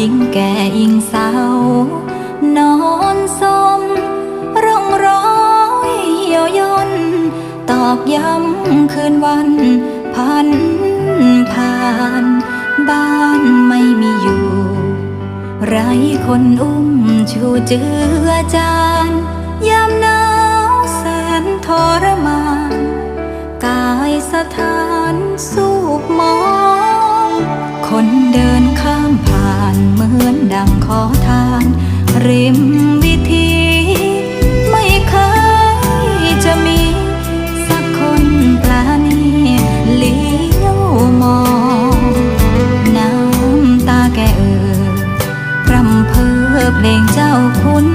ยิ่งแก่ยิ่งเศร้านอนสมร่องรอยเหี่ยวย่นตอกย้ำคืนวันพันผ่านบ้านไม่มีอยู่ ไรคนอุ้มชูเจือจานยามหนาวแสนทรมาน กายสถาน เหมือนดังขอทาน ริมวิธี ไม่เคยจะมี สักคนปลานีเลี้ยวมอง น้ำตาแกเอ่อรำเพอเพลงเจ้าคุณ